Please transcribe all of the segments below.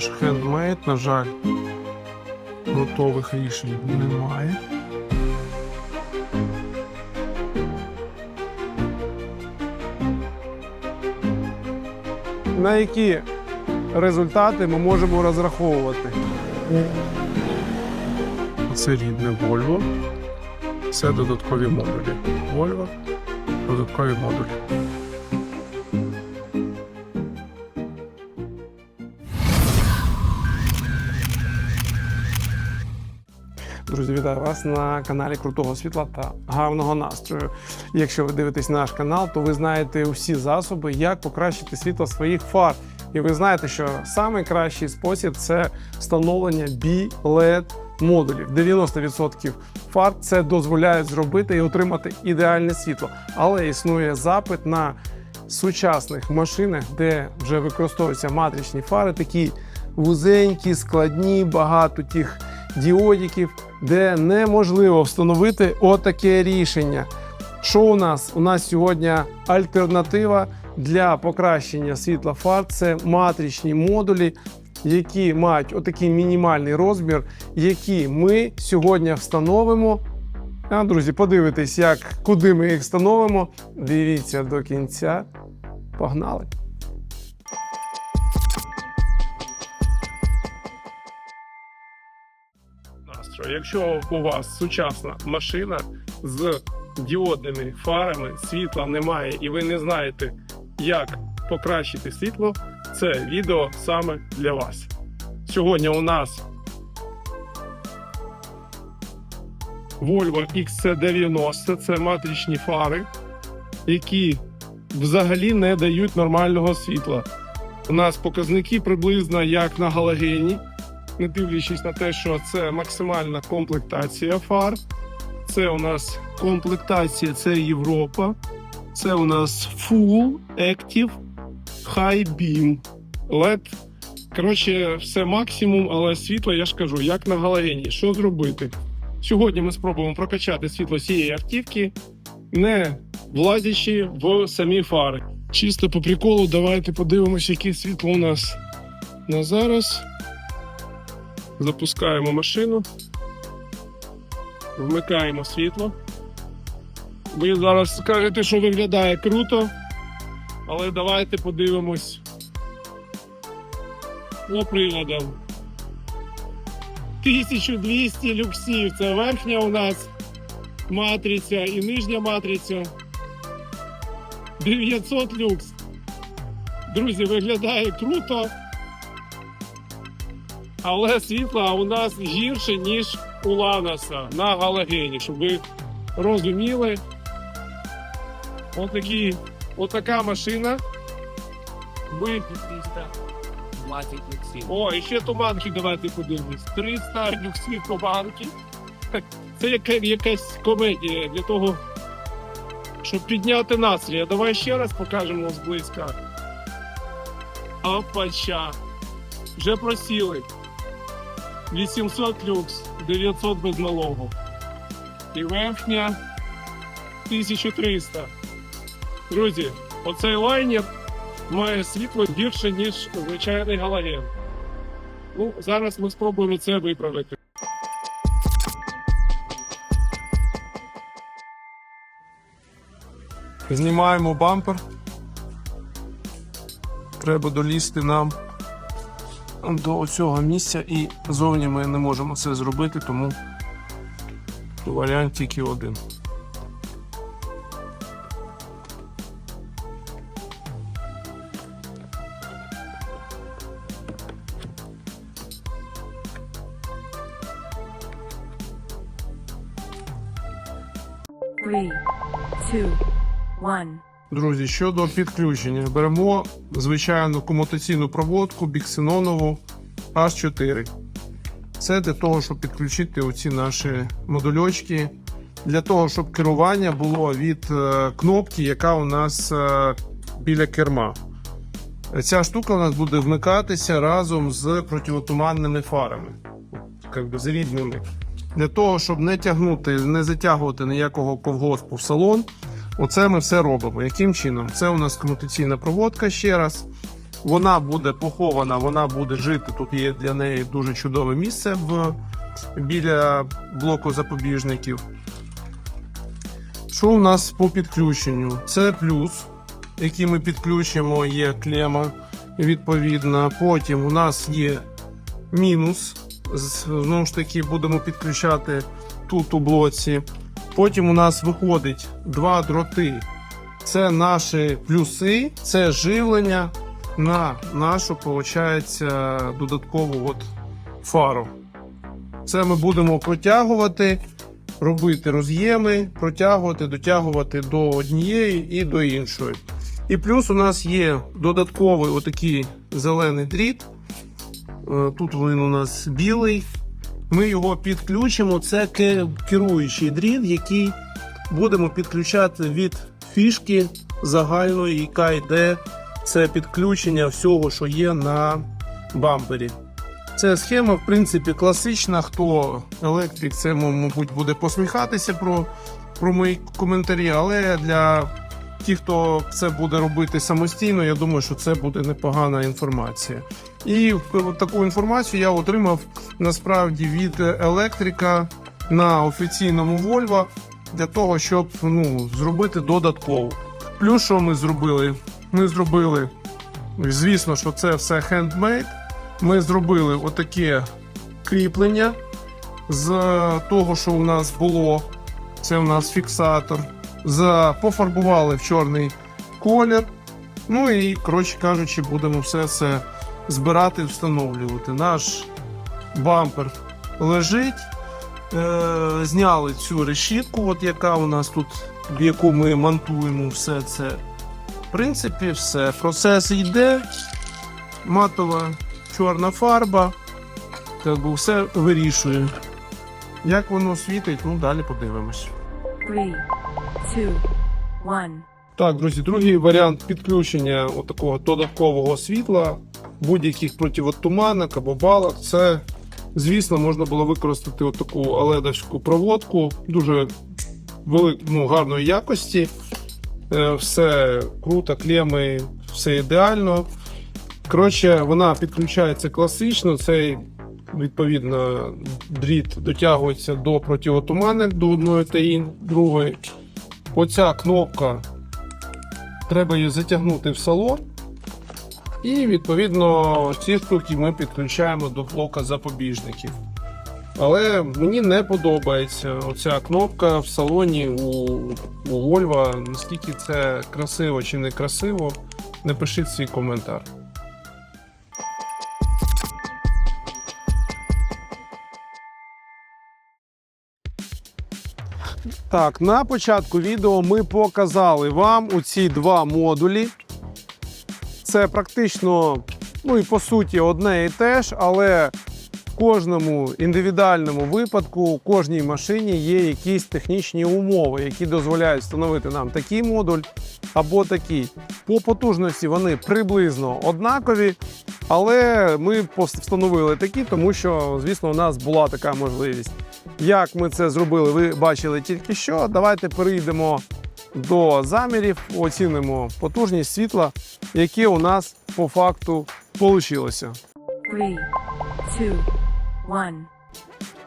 наш хендмейд, на жаль, готових рішень немає. На які результати ми можемо розраховувати? Це рідне Volvo. Це додаткові модулі. Volvo, додаткові модулі. Друзі, вітаю вас на каналі Крутого Світла та гарного настрою. Якщо ви дивитесь наш канал, то ви знаєте усі засоби, як покращити світло своїх фар. І ви знаєте, що найкращий спосіб це встановлення B-LED модулів. 90% фар це дозволяє зробити і отримати ідеальне світло. Але існує запит на сучасних машинах, де вже використовуються матричні фари, такі вузенькі, складні, багато тих діодиків, де неможливо встановити отаке рішення. Що у нас? У нас сьогодні альтернатива для покращення світла фар це матричні модулі, які мають отакий мінімальний розмір, які ми сьогодні встановимо. А, друзі, подивитесь, як куди ми їх встановимо. Дивіться до кінця. Погнали! Настрою. Якщо у вас сучасна машина з діодними фарами, світла немає, і ви не знаєте, як покращити світло, це відео саме для вас. Сьогодні у нас Volvo XC90 це матричні фари, які взагалі не дають нормального світла. У нас показники приблизно як на галогені не дивлячись на те, що це максимальна комплектація фар. Це у нас комплектація, це Європа. Це у нас Full Active High Beam LED. Коротше, все максимум, але світло, я ж кажу, як на галогені. Що зробити? Сьогодні ми спробуємо прокачати світло цієї автівки, не влазячи в самі фари. Чисто по приколу, давайте подивимося, яке світло у нас на зараз. Запускаємо машину, вмикаємо світло. Ви зараз скажете, що виглядає круто, але давайте подивимось по приладам. 1200 люксів. Це верхня у нас матриця і нижня матриця. 900 люкс. Друзі, виглядає круто. Але світла у нас гірше, ніж у Ланаса на галогені, щоб ви розуміли. Отакі, отака машина. Ви... 320 люксів. О, і ще туманки давайте подивимось. 300 люксів туманки. Це яка, якась комедія для того, щоб підняти настрій. Давай ще раз покажемо зблизька. Опача. Вже просіли. 800 люкс, 900 без налогу. І верхня 1300. Друзі, оцей лайнер має світло гірше, ніж звичайний галоген. Ну, зараз ми спробуємо це виправити. Знімаємо бампер. Треба долізти нам до цього місця і зовні ми не можемо це зробити, тому варіант тільки один. Three, two, one. Друзі, щодо підключення, беремо звичайну комутаційну проводку біксенонову H4. Це для того, щоб підключити оці наші модульочки. Для того, щоб керування було від е, кнопки, яка у нас е, біля керма. Ця штука у нас буде вмикатися разом з противотуманними фарами, як би з рідними. Для того, щоб не тягнути, не затягувати ніякого колгоспу в салон, Оце ми все робимо. Яким чином? Це у нас комутаційна проводка ще раз. Вона буде похована, вона буде жити. Тут є для неї дуже чудове місце в, біля блоку запобіжників. Що у нас по підключенню? Це плюс, який ми підключимо, є клема відповідна. Потім у нас є мінус. Знову ж таки, будемо підключати тут у блоці. Потім у нас виходить два дроти. Це наші плюси, це живлення на нашу, виходить, додаткову от фару. Це ми будемо протягувати, робити роз'єми, протягувати, дотягувати до однієї і до іншої. І плюс у нас є додатковий отакий зелений дріт. Е, Тут він у нас білий. Ми його підключимо. Це керуючий дріт, який будемо підключати від фішки загальної, яка йде. Це підключення всього, що є на бампері. Це схема, в принципі, класична. Хто електрик, це, мабуть, буде посміхатися про, про мої коментарі, але для тих, хто це буде робити самостійно, я думаю, що це буде непогана інформація. І таку інформацію я отримав насправді від електрика на офіційному Volvo для того, щоб ну, зробити додатково. Плюс, що ми зробили? Ми зробили, звісно, що це все хендмейд. Ми зробили отаке кріплення з того, що у нас було. Це у нас фіксатор. За, пофарбували в чорний колір. Ну і, коротше кажучи, будемо все це збирати, встановлювати. Наш бампер лежить. Е, зняли цю решітку, от яка у нас тут, в яку ми монтуємо все це. В принципі, все. Процес йде. Матова чорна фарба. Так би все вирішує. Як воно світить, ну далі подивимось. Three, two, one. Так, друзі, другий варіант підключення от такого додаткового світла, будь-яких противотуманок або балок. Це, звісно, можна було використати таку оледовську проводку, дуже вели... ну, гарної якості. Е, Все круто, клеми, все ідеально. Коротше, вона підключається класично. Цей відповідно дріт дотягується до противотуманок до одної та ін- другої. Оця кнопка треба її затягнути в салон. І відповідно ці штуки ми підключаємо до блока запобіжників. Але мені не подобається оця кнопка в салоні у, у Volvo. Наскільки це красиво чи не красиво, напишіть свій коментар. Так, на початку відео ми показали вам у ці два модулі. Це практично, ну і по суті, одне і те ж, але в кожному індивідуальному випадку, у кожній машині є якісь технічні умови, які дозволяють встановити нам такий модуль або такий. По потужності вони приблизно однакові, але ми встановили такі, тому що, звісно, у нас була така можливість. Як ми це зробили, ви бачили тільки що. Давайте перейдемо до замірів, оцінимо потужність світла, яке у нас по факту вийшло.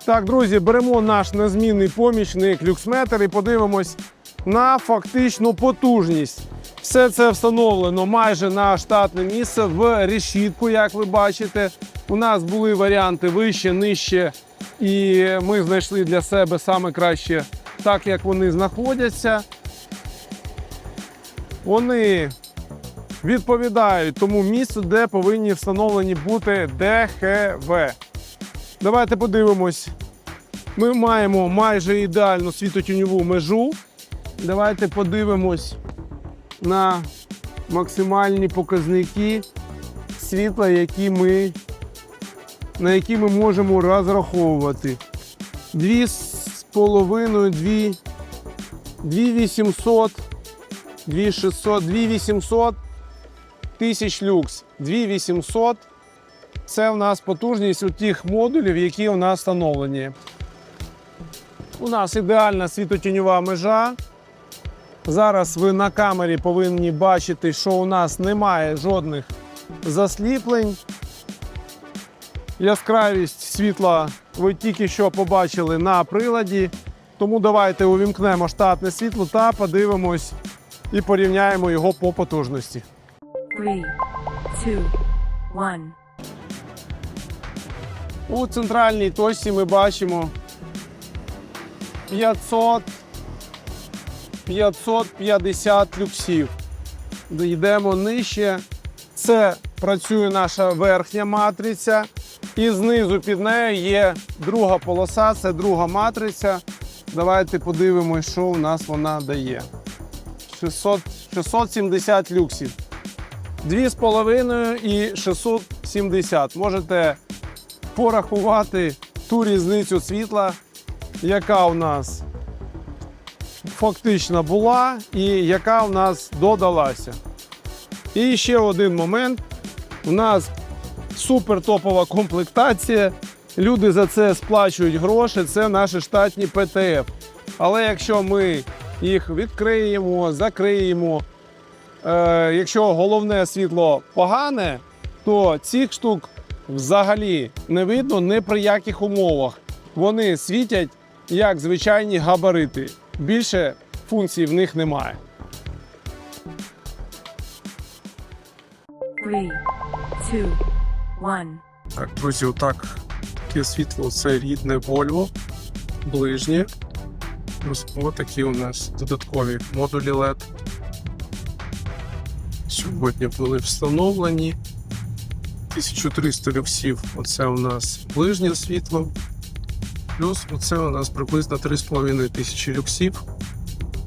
Так, друзі, беремо наш незмінний помічник люксметр і подивимось на фактичну потужність. Все це встановлено майже на штатне місце в решітку, як ви бачите. У нас були варіанти вище, нижче, і ми знайшли для себе саме краще так, як вони знаходяться. Вони відповідають тому місцю, де повинні встановлені бути ДХВ. Давайте подивимось. Ми маємо майже ідеальну світотіньову межу. Давайте подивимось на максимальні показники світла, які ми, на які ми можемо розраховувати. Дві з половиною, дві, дві 800, дві 600, дві 800 тисяч люкс. Дві 800 це в нас потужність у тих модулів, які у нас встановлені. У нас ідеальна світотіньова межа. Зараз ви на камері повинні бачити, що у нас немає жодних засліплень. Яскравість світла ви тільки що побачили на приладі. Тому давайте увімкнемо штатне світло та подивимось і порівняємо його по потужності. Three, two, one. У центральній точці ми бачимо 500 550 люксів. Йдемо нижче. Це працює наша верхня матриця. І знизу під нею є друга полоса, це друга матриця. Давайте подивимось, що в нас вона дає. 600, 670 люксів. 2,5 і 670. Можете порахувати ту різницю світла, яка у нас фактично була і яка у нас додалася. І ще один момент. У нас супер топова комплектація. Люди за це сплачують гроші. Це наші штатні ПТФ. Але якщо ми їх відкриємо, закриємо, е, якщо головне світло погане, то цих штук взагалі не видно ні при яких умовах. Вони світять як звичайні габарити. Більше функцій в них немає. Three, two, one. Так, друзі, отак таке світло це рідне Volvo, ближнє. Ось такі у нас додаткові модулі LED. Сьогодні були встановлені. 1300 люксів. Оце у нас ближнє світло. Плюс оце у нас приблизно 3500 тисячі люксів.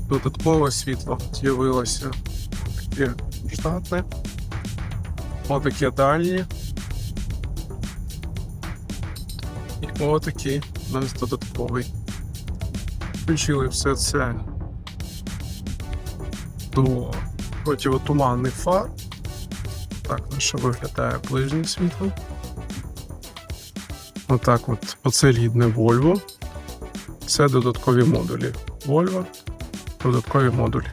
Додаткове світло з'явилося таке штатне. Отаке дальнє. І отакий у нас додатковий. Включили все це до противотуманних фар. Так наше виглядає ближнє світло. Отак от. Оце рідне Volvo. Це додаткові модулі. Volvo, додаткові модулі.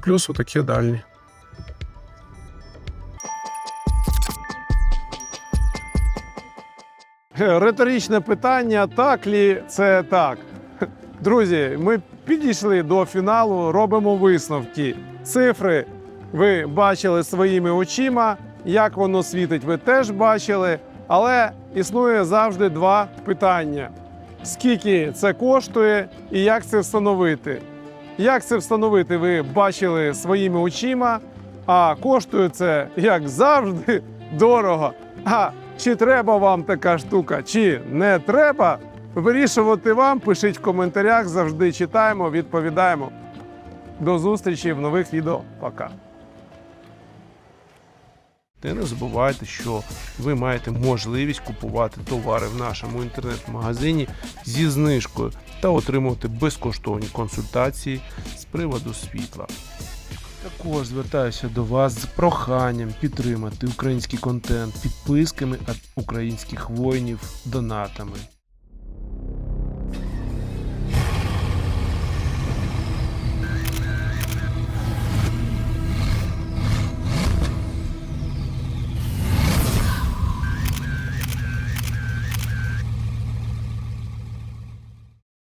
Плюс отакі дальні. Риторичне питання, так лі це так. Друзі, ми підійшли до фіналу, робимо висновки. Цифри ви бачили своїми очима. Як воно світить, ви теж бачили. Але існує завжди два питання: скільки це коштує і як це встановити? Як це встановити, ви бачили своїми очима, а коштує це, як завжди, дорого. А чи треба вам така штука, чи не треба? Вирішувати вам. Пишіть в коментарях, завжди читаємо, відповідаємо. До зустрічі в нових відео. Пока. Та не забувайте, що ви маєте можливість купувати товари в нашому інтернет-магазині зі знижкою та отримувати безкоштовні консультації з приводу світла. Також звертаюся до вас з проханням підтримати український контент підписками від українських воїнів донатами.